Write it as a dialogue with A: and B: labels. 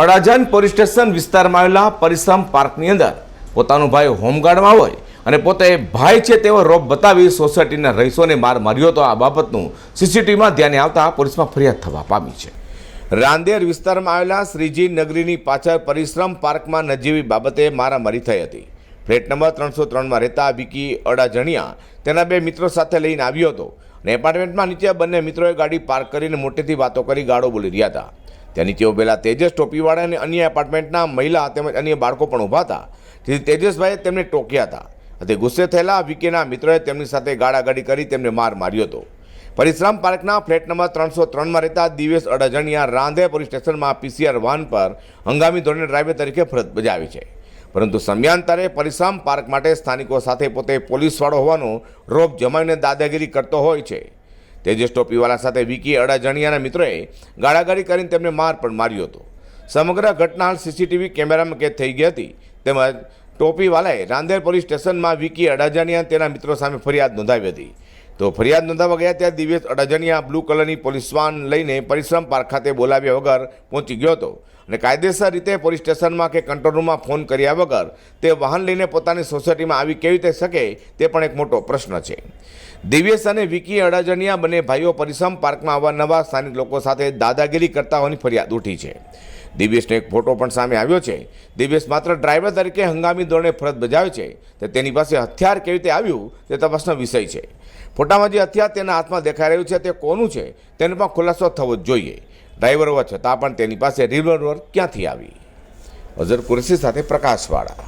A: Adajan police station વિસ્તારમાં આવેલા પરિશ્રમ પાર્કની અંદર પોતાનો ભાઈ હોમગાર્ડમાં હોય અને પોતે ભાઈ છે તેવો રોપ બતાવી સોસાયટીના રહીશોને માર માર્યો હતો. આ બાબતનું સીસીટીવીમાં ધ્યાને આવતા પોલીસમાં ફરિયાદ થવા પામી છે. રાંદેર વિસ્તારમાં આવેલા શ્રીજી નગરીની પાછળ પરિશ્રમ પાર્કમાં નજીવી બાબતે મારામારી થઈ હતી. ફ્લેટ નંબર ત્રણસો ત્રણમાં રહેતા વિકી અડાજણિયા તેના બે મિત્રો સાથે લઈને આવ્યો હતો અને એપાર્ટમેન્ટમાં નીચે બંને મિત્રોએ ગાડી પાર્ક કરીને મોટેથી વાતો કરી ગાળો બોલી રહ્યા હતા. ત્યાં તેઓ પહેલાં તેજસ ટોપીવાળા અને અન્ય એપાર્ટમેન્ટના મહિલા તેમજ અન્ય બાળકો પણ ઊભા હતા. જેથી તેજસભાઈએ તેમને ટોક્યા હતા. અને ગુસ્સે થયેલા વિકેના મિત્રોએ તેમની સાથે ગાળાગાડી કરી તેમને માર માર્યો હતો. પરિશ્રમ પાર્કના ફ્લેટ નંબર ત્રણસો ત્રણમાં રહેતા દિવેશ અડાજણિયા રાંધે પોલીસ સ્ટેશનમાં પીસીઆર વાન પર હંગામી ધોરણે ડ્રાઈવર તરીકે ફરજ બજાવી છે. પરંતુ સમયાંતરે પરિશ્રમ પાર્ક માટે સ્થાનિકો સાથે પોતે પોલીસવાળો હોવાનો રોપ જમાવીને દાદાગીરી કરતો હોય છે. તેજસ ટોપીવાલા સાથે વિકી અડાજણિયાના મિત્રોએ ગાળાગાડી કરીને તેમને માર પણ માર્યો હતો. સમગ્ર ઘટના હાલ સીસીટીવી કેમેરામાં કેદ થઈ ગઈ હતી. તેમજ ટોપીવાલાએ રાંદેર પોલીસ સ્ટેશનમાં વિકી અડાજણિયા અને તેના મિત્રો સામે ફરિયાદ નોંધાવી હતી. તો ફરિયાદ નોંધાવવા ગયા ત્યાં દિવ્યેશ અડજણિયા બ્લુ કલરની પોલીસ વાન લઈને પરિશ્રમ પાર્ક ખાતે બોલાવ્યા વગર પહોંચી ગયો હતો. અને કાયદેસર રીતે પોલીસ સ્ટેશનમાં કે કંટ્રોલ રૂમમાં ફોન કર્યા વગર તે વાહન લઈને પોતાની સોસાયટીમાં આવી કેવી રીતે શકે તે પણ એક મોટો પ્રશ્ન છે. દિવ્યેશ અને વિકી અડાજણિયા બંને ભાઈઓ પરિશ્રમ પાર્કમાં અવારનવાર સ્થાનિક લોકો સાથે દાદાગીરી કરતા હોવાની ફરિયાદ ઉઠી છે. દિવ્યેશનો એક ફોટો પણ સામે આવ્યો છે. દિવ્યેશ માત્ર ડ્રાઈવર તરીકે હંગામી ધોરણે ફરજ બજાવે છે તે તેની પાસે હથિયાર કેવી રીતે આવ્યું તે તપાસનો વિષય છે. ફોટામાં જે હથિયાર તેના હાથમાં દેખાઈ રહ્યું છે તે કોનું છે તેનો પણ ખુલાસો થવો જ જોઈએ. ડ્રાઈવર હોવા છતાં પણ તેની પાસે રિવોલ્વર ક્યાંથી આવી? અઝર કુરેશી સાથે પ્રકાશવાળા.